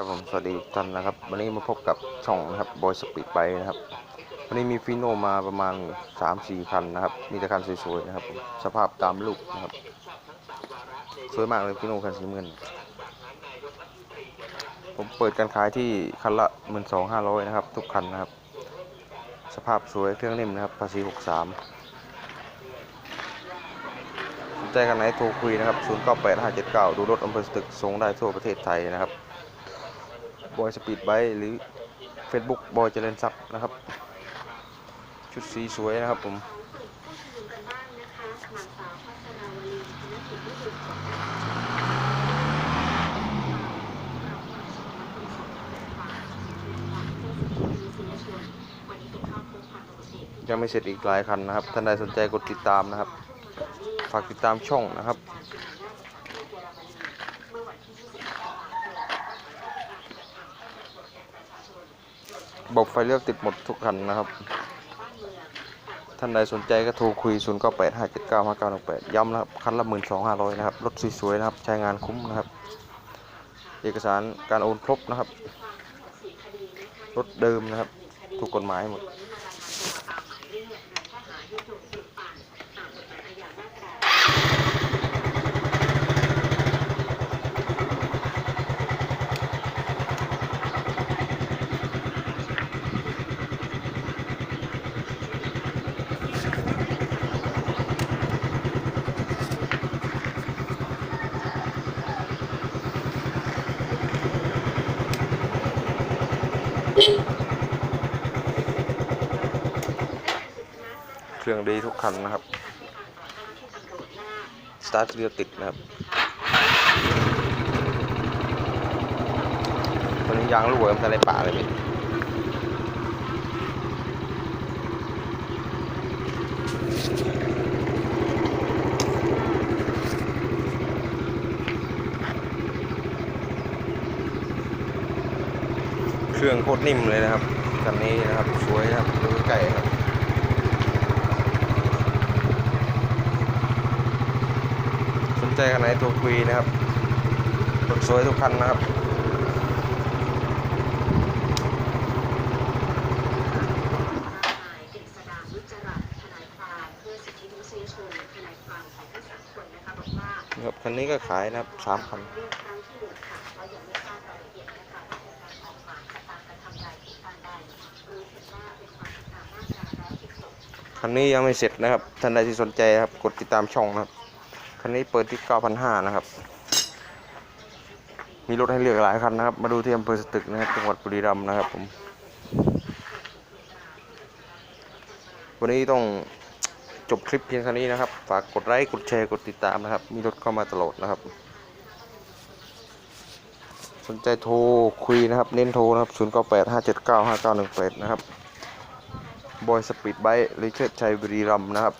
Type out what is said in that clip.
ครับผมสวัสดีท่านนะครับ วันนี้มาพบกับช่องนะครับบอยสปีดไปนะครับ วันนี้มีฟิโนมาประมาณ 3-4 คันนะครับ มีแต่คันสวยๆนะครับ สภาพตามลูกนะครับ สวยมากเลยฟิโนคันสีเงิน ผมเปิดการขายที่คันละ 12,500 นะครับ ทุกคันนะครับ สภาพสวยเครื่องนิ่มนะครับ ภาษี 63สนใจกันไหนโทรคุยนะครับ 098579 ดูรถอำเภอสตึกส่งได้ทั่วประเทศไทยนะครับ บอยสปีดไบหรือ Facebook บอยเจริญทรัพย์นะครับ ชุดสีสวยนะครับผมยังไม่เสร็จอีกหลายคันนะครับ ท่านใดสนใจกดติดตามนะครับ ฝากติดตามช่องนะครับ บอกไฟเลี้ยวติดหมดทุกคันนะครับ ท่านใดสนใจก็โทรคุย 0 9 8 5 7 9 5 9 6 8 ย้ำนะครับ คันละ 12,500 นะครับ รถสวยๆนะครับ ใช้งานคุ้มนะครับ เอกสารการโอนครบนะครับ รถเดิมนะครับ ถูกกฎหมายหมด เครื่องดีทุกคันนะครับ สตาร์ทเรียวติดนะครับตอนนี้ยางลูกเหมือนอะไรป่าเลยมั้ย เครื่องโคตรนิ่มเลยนะครับคันนี้นะครับสวยนะครับดูใกล้ครับสนใจกันไหนโทรคุยนะครับรถสวยทุกคันนะครับครับคันนี้ก็ขายนะครับสามคัน คันนี้ยังไม่เสร็จนะครับ ท่านใดที่สนใจครับ กดติดตามช่องนะครับ คันนี้เปิดที่ 9,500 นะครับ มีรถให้เลือกหลายคันนะครับ มาดูที่อำเภอสตึกนะครับ จังหวัดบุรีรัมย์นะครับผม วันนี้ต้องจบคลิปเพียงเท่านี้นะครับ ฝากกดไลค์ กดแชร์ กดติดตามนะครับ มีรถเข้ามาตลอดนะครับ สนใจโทรคุยนะครับ เน้นโทรนะครับ 0 9 8 5 7 9 5 9 1 8 นะครับ บอยสปีดไบค์ริชเชิดชัยบุรีรัมนะครับ